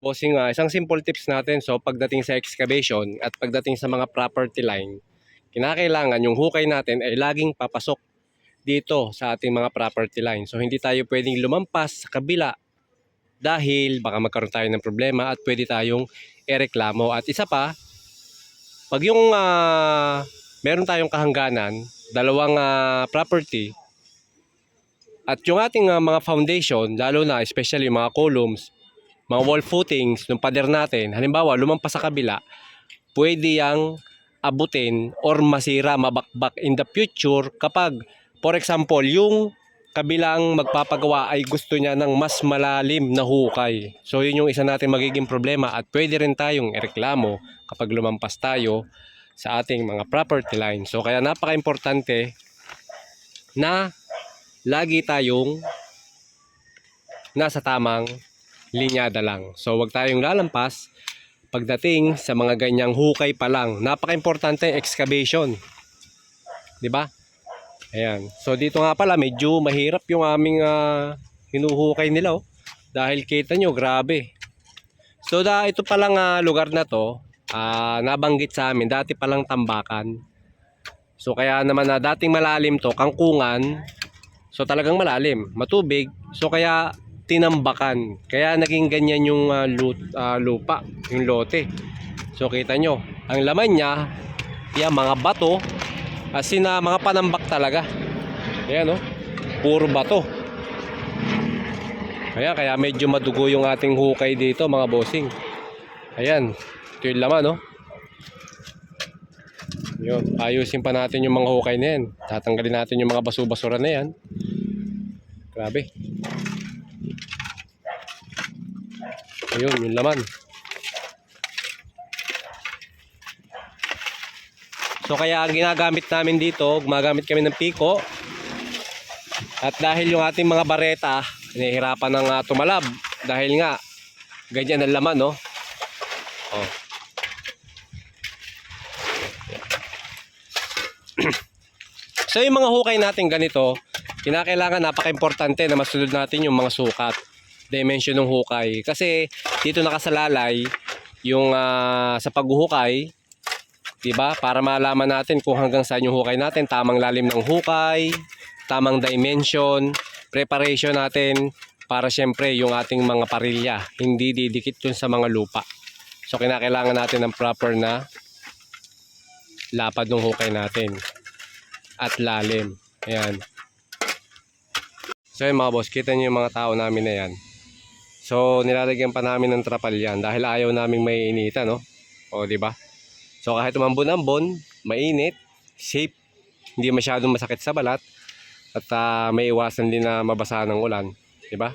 Bossing, ah, isang simple tips natin. So, pagdating sa excavation at pagdating sa mga property line, kinakailangan yung hukay natin ay laging papasok dito sa ating mga property line. So, hindi tayo pwedeng lumampas sa kabila dahil baka magkaroon tayo ng problema at pwede tayong ereklamo. At isa pa, pag yung ah, meron tayong kahangganan, dalawang ah, property, at yung ating ah, mga foundation, lalo na especially yung mga columns, mga wall footings ng pader natin, halimbawa lumampas sa kabila, pwede yang abutin or masira, mabakbak in the future kapag, for example, yung kabilang magpapagawa ay gusto niya ng mas malalim na hukay. So yun yung isa natin magiging problema at pwede rin tayong ereklamo kapag lumampas tayo sa ating mga property line. So kaya napaka-importante na lagi tayong nasa tamang linyada lang. So wag tayong lalampas pagdating sa mga ganyang hukay pa lang. Napaka-importante excavation. 'Di ba? Ayan. So dito nga pala medyo mahirap yung aming ah, hinuhukay nila oh. Dahil kita nyo, grabe. So da ito palang ah, lugar na to, ah, nabanggit sa amin dati palang tambakan. So kaya naman na dating malalim to, kangkungan. So talagang malalim, matubig. So kaya tinambakan. Kaya naging ganyan yung ah, lut- ah, lupa, yung lote. So kita nyo, ang laman niya, yan, mga bato, as in ah, mga panambak talaga. Ayan oh, puro bato. Kaya, kaya medyo madugo yung ating hukay dito mga bossing. Ayan, ito yung laman oh. Yun, ayusin pa natin yung mga hukay na yan. Tatanggalin natin yung mga basu-basura na yan. Grabe. Ayun, yung laman. So kaya ang ginagamit namin dito, gumagamit kami ng piko. At dahil yung ating mga bareta, nahihirapan ng ah, tumalab. Dahil nga, ganyan ang laman, no? Oh. so yung mga hukay natin ganito, kinakailangan napaka-importante na masunod natin yung mga sukat, dimension ng hukay. Kasi dito nakasalalay yung ah, sa paghuhukay, 'di ba? Para malaman natin kung hanggang saan yung hukay natin, tamang lalim ng hukay, tamang dimension, preparation natin para syempre yung ating mga parilya hindi didikit dun sa mga lupa. So kinakailangan natin ng proper na lapad ng hukay natin at lalim. Ayan. So yun mga boss, kita niyo yung mga tao namin na yan. So nilalagyan pa namin ng trapal yan dahil ayaw naming may inita, no? O, di ba? So kahit umambon-ambon, mainit, safe, hindi masyadong masakit sa balat, at ah, may iwasan din na mabasa ng ulan, di ba?